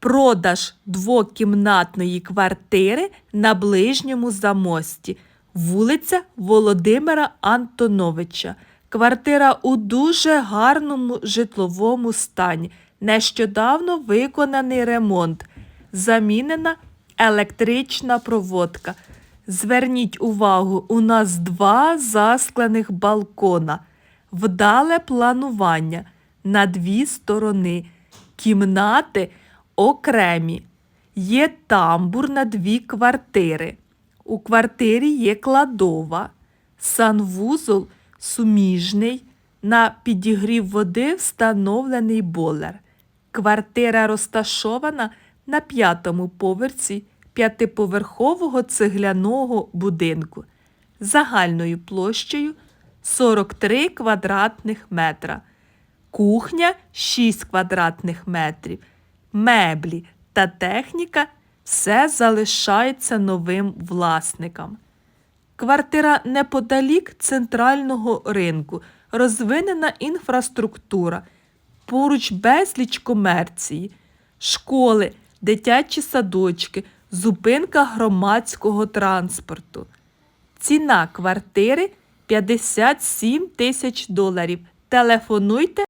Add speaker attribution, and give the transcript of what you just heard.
Speaker 1: Продаж двокімнатної квартири на ближньому замості. Вулиця Володимира Антоновича. Квартира у дуже гарному житловому стані. Нещодавно виконаний ремонт. Замінена електрична проводка. Зверніть увагу, у нас два засклених балкона. Вдале планування на дві сторони. Кімнати окремі. Є тамбур на дві квартири. У квартирі є кладова. Санвузол суміжний. На підігрів води встановлений болер. Квартира розташована на п'ятому поверсі п'ятиповерхового цегляного будинку загальною площею 43 квадратних метра. Кухня 6 квадратних метрів. Меблі та техніка все залишається новим власникам. Квартира неподалік центрального ринку, розвинена інфраструктура, поруч безліч комерції, школи, дитячі садочки, зупинка громадського транспорту. Ціна квартири 57 тисяч доларів. Телефонуйте